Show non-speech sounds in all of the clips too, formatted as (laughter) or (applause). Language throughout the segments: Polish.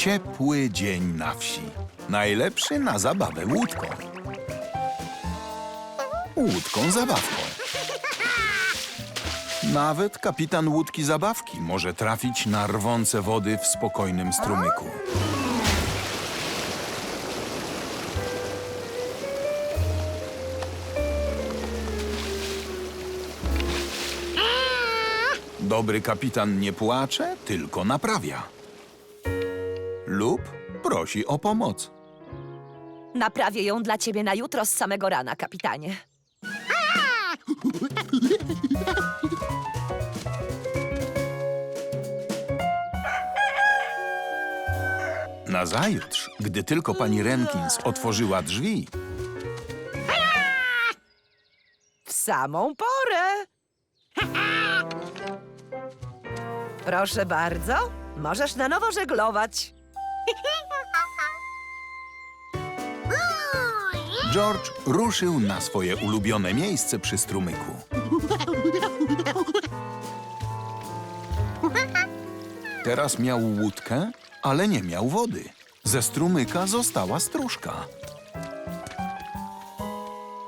Ciepły dzień na wsi. Najlepszy na zabawę łódką. Łódką zabawką. Nawet kapitan łódki zabawki może trafić na rwące wody w spokojnym strumyku. Dobry kapitan nie płacze, tylko naprawia. Lub prosi o pomoc. Naprawię ją dla ciebie na jutro z samego rana, kapitanie. Nazajutrz, gdy tylko pani Renkins otworzyła drzwi, W samą porę. Proszę bardzo, możesz na nowo żeglować. George ruszył na swoje ulubione miejsce przy strumyku. Teraz miał łódkę, ale nie miał wody. Ze strumyka została stróżka.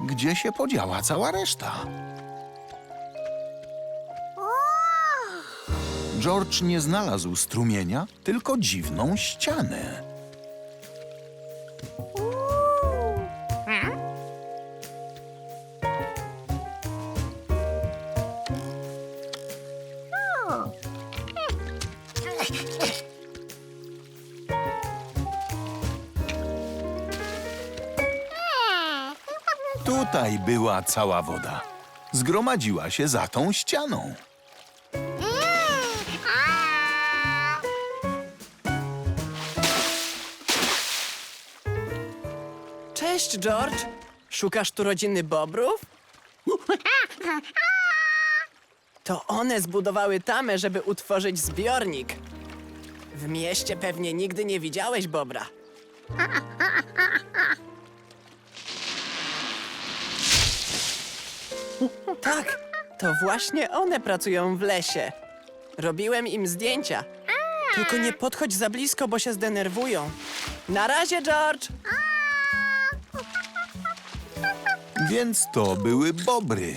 Gdzie się podziała cała reszta? George nie znalazł strumienia, tylko dziwną ścianę. Tutaj była cała woda. Zgromadziła się za tą ścianą. Cześć, George. Szukasz tu rodziny Bobrów? To one zbudowały tamę, żeby utworzyć zbiornik. W mieście pewnie nigdy nie widziałeś Bobra. Tak, to właśnie one pracują w lesie. Robiłem im zdjęcia. Tylko nie podchodź za blisko, bo się zdenerwują. Na razie, George! Więc to były bobry.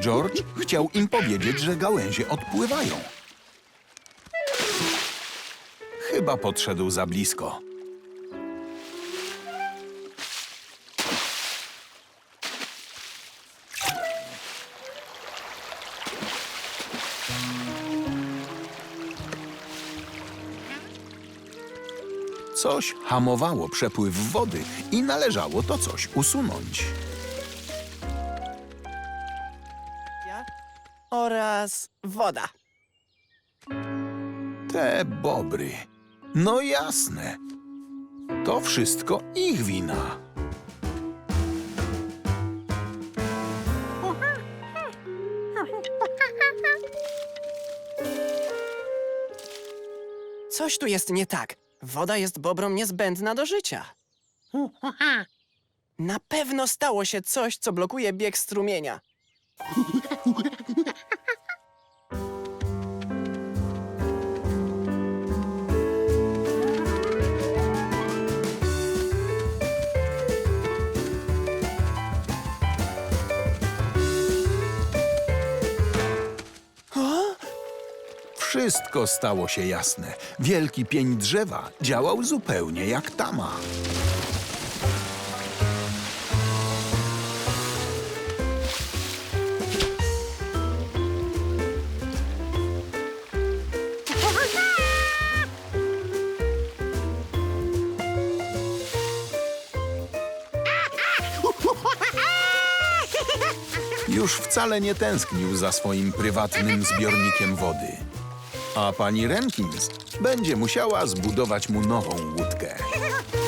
George chciał im powiedzieć, że gałęzie odpływają. Chyba podszedł za blisko. Coś hamowało przepływ wody i należało to coś usunąć. Oraz woda. Te bobry. No jasne. To wszystko ich wina. Coś tu jest nie tak. Woda jest bobrom niezbędna do życia. Na pewno stało się coś, co blokuje bieg strumienia. (laughs) Wszystko stało się jasne. Wielki pień drzewa działał zupełnie jak tama. Już wcale nie tęsknił za swoim prywatnym zbiornikiem wody. A pani Renkins będzie musiała zbudować mu nową łódkę. (laughs)